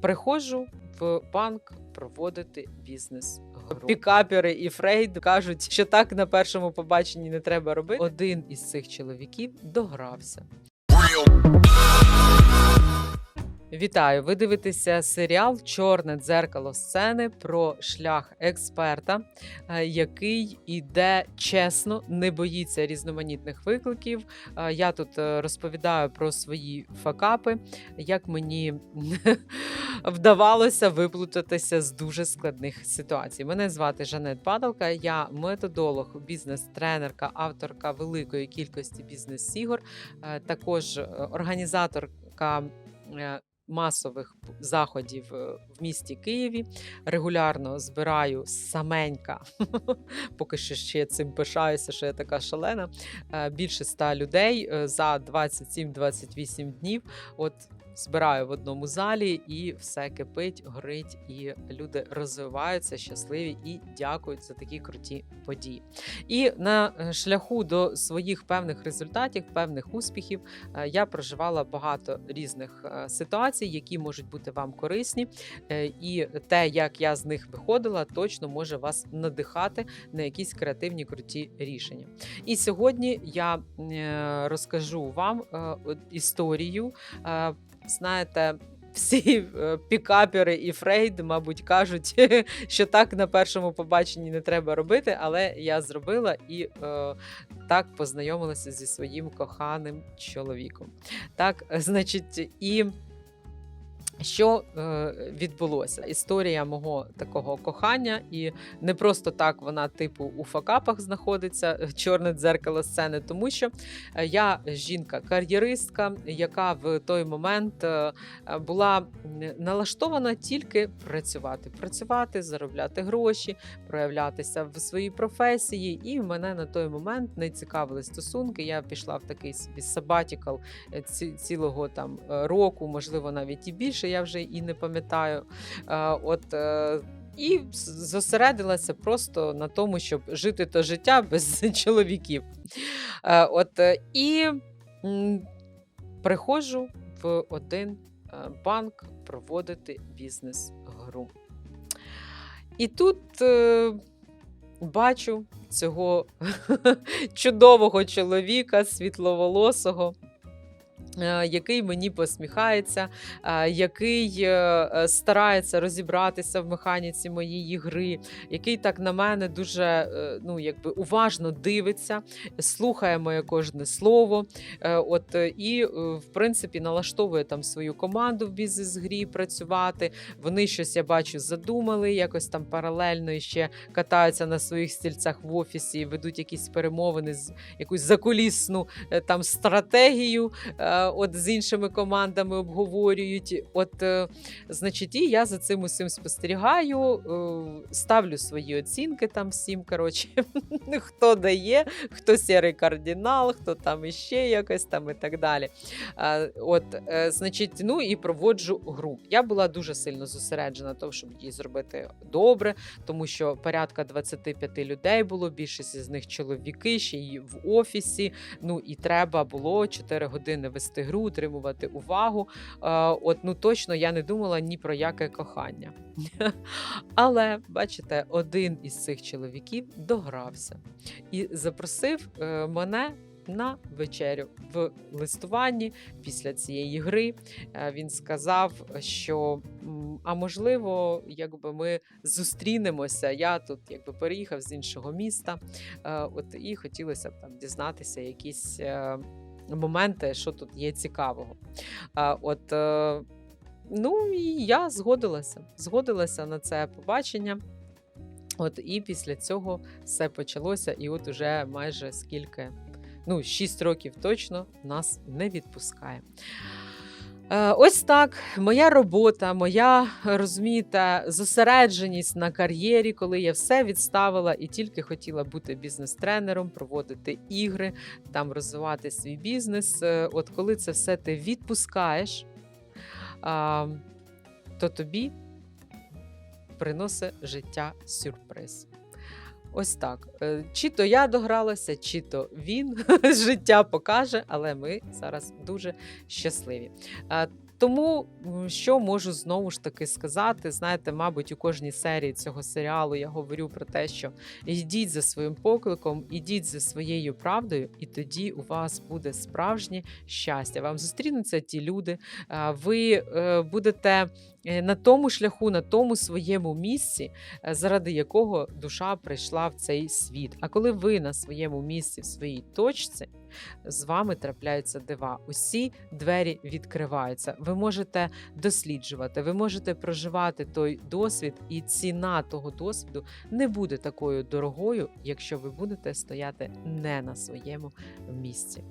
Приходжу в банк проводити бізнес. Пікапери і Фрейд кажуть, що так на першому побаченні не треба робити. Один із цих чоловіків догрався. Вітаю! Ви дивитеся серіал Чорне дзеркало сцени про шлях експерта, е, який іде чесно, не боїться різноманітних викликів. Е, Я тут е, розповідаю про свої факапи, як мені вдавалося виплутатися з дуже складних ситуацій. Мене звати Жанет Падалка, я методолог, бізнес-тренерка, авторка великої кількості бізнес-ігор, також організаторка. Масових заходів е, в місті Києві регулярно збираю саменька. Поки що ще цим пишаюся, що я така шалена. е, Більше ста людей е, за 27-28 днів. От збираю в одному залі, і все кипить, горить, і люди розвиваються щасливі і дякують за такі круті події. І на е, шляху до своїх певних результатів, певних успіхів, е, я проживала багато різних е, ситуацій, які можуть бути вам корисні. І те, як я з них виходила, точно може вас надихати на якісь креативні круті рішення. І сьогодні я розкажу вам історію. Знаєте, всі е, пікапери і Фрейд, мабуть, кажуть, що так на першому побаченні не треба робити, але я зробила і е, так познайомилася зі своїм коханим чоловіком. Так, е, значить, і. Що е, відбулося? Історія мого такого кохання, і не просто так вона, типу, у факапах знаходиться е, чорне дзеркало сцени, тому що е, я жінка-кар'єристка, яка в той момент е, була налаштована тільки працювати, працювати, заробляти гроші, проявлятися в своїй професії. І мене на той момент не цікавили стосунки. Я пішла в такий собі е, цілого там року, можливо, навіть і більше. Я вже і не пам'ятаю. Е, От е, і зосередилася просто на тому, щоб жити то життя без чоловіків. Е, От і приходжу в один банк проводити бізнес-гру. І тут бачу цього чудового чоловіка, світловолосого. Е, Який мені посміхається, е, який е, старається розібратися в механіці моєї гри, який так на мене дуже ну, якби уважно дивиться, слухає моє кожне слово. От і, в принципі, налаштовує там свою команду в бізнес-грі працювати. Вони щось я бачу, задумали, якось там паралельно ще катаються на своїх стільцях в офісі, ведуть якісь перемовини якусь закулісну там стратегію. От з іншими командами обговорюють. От, е, значить, і я за цим усім спостерігаю, е, ставлю свої оцінки там всім. Коротше, хто дає, хто сірий кардинал, хто там іще якось там і так далі. От, е, значить, ну і проводжу гру. Я була дуже сильно зосереджена на тому, щоб її зробити добре, тому що порядка 25 людей було, більшість з них чоловіки, ще й в офісі. Ну і треба було 4 години вести гру, утримувати увагу. Е, От ну точно я не думала ні про яке кохання. Але бачите, один із цих чоловіків догрався і запросив е, мене. На вечерю в листуванні після цієї гри Е, він сказав, що а можливо, якби ми зустрінемося. Я тут якби переїхав з іншого міста. От і хотілося б там дізнатися якісь моменти, що тут є цікавого. От е, ну і я згодилася. Згодилася на це побачення. От і після цього все почалося, і от уже майже скільки, ну, 6 років точно нас не відпускає. Е, Ось так, моя робота, моя розумієте, зосередженість на кар'єрі, коли я все відставила і тільки хотіла бути бізнес-тренером, проводити ігри, там розвивати свій бізнес. Е, От коли це все ти відпускаєш, то тобі приносить життя сюрприз. Ось так. Е, Чи то я догралася, чи то він життя покаже, але ми зараз дуже щасливі. Тому що можу знову ж таки сказати, знаєте, мабуть, у кожній серії цього серіалу я говорю про те, що йдіть за своїм покликом, ідіть за своєю правдою, і тоді у вас буде справжнє щастя. Вам зустрінуться ті люди, ви е, будете е, на тому шляху, на тому своєму місці, е, заради якого душа прийшла в цей світ. А коли ви на своєму місці, в своїй точці, з вами трапляються дива. Усі двері відкриваються. Ви можете досліджувати, ви можете проживати той досвід, і ціна того досвіду не буде такою дорогою, якщо ви будете стояти не на своєму місці.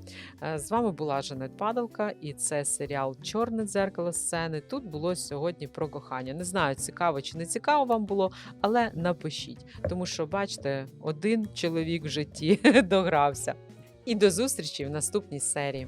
Е, З вами була Жанет Падалка, і це серіал Чорне дзеркало сцени. Тут було сьогодні про кохання. Не знаю, цікаво чи не цікаво вам було, але напишіть, тому що бачите, один чоловік в житті догрався. І до зустрічі в наступній серії.